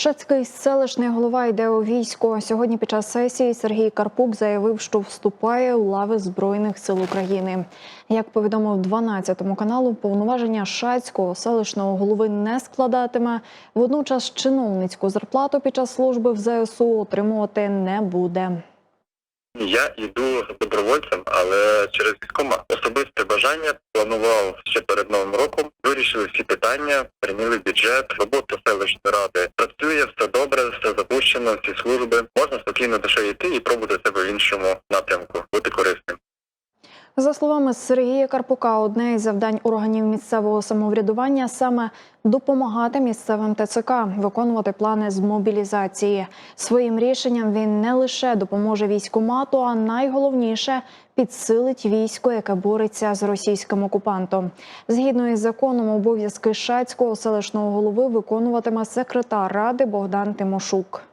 Шацький селищний голова йде у військо. Сьогодні під час сесії Сергій Карпук заявив, що вступає у лави Збройних сил України. Як повідомив 12 каналу, повноваження Шацького селищного голови не складатиме. Водночас чиновницьку зарплату під час служби в ЗСУ отримувати не буде. Я йду добровольцем, але через військома Особисте бажання планував ще перед новим роком. Вирішили всі питання, прийняли бюджет, робота селищної ради працює, все добре, все запущено, всі служби. Можна спокійно до йти і пробувати себе в іншому напрямку, бути корисним. За словами Сергія Карпука, одне із завдань органів місцевого самоврядування саме допомагати місцевим ТЦК виконувати плани з мобілізації. Своїм рішенням він не лише допоможе військомату, а найголовніше підсилить військо, яке бореться з російським окупантом. Згідно із законом, обов'язки Шацького селищного голови виконуватиме секретар ради Богдан Тимошук.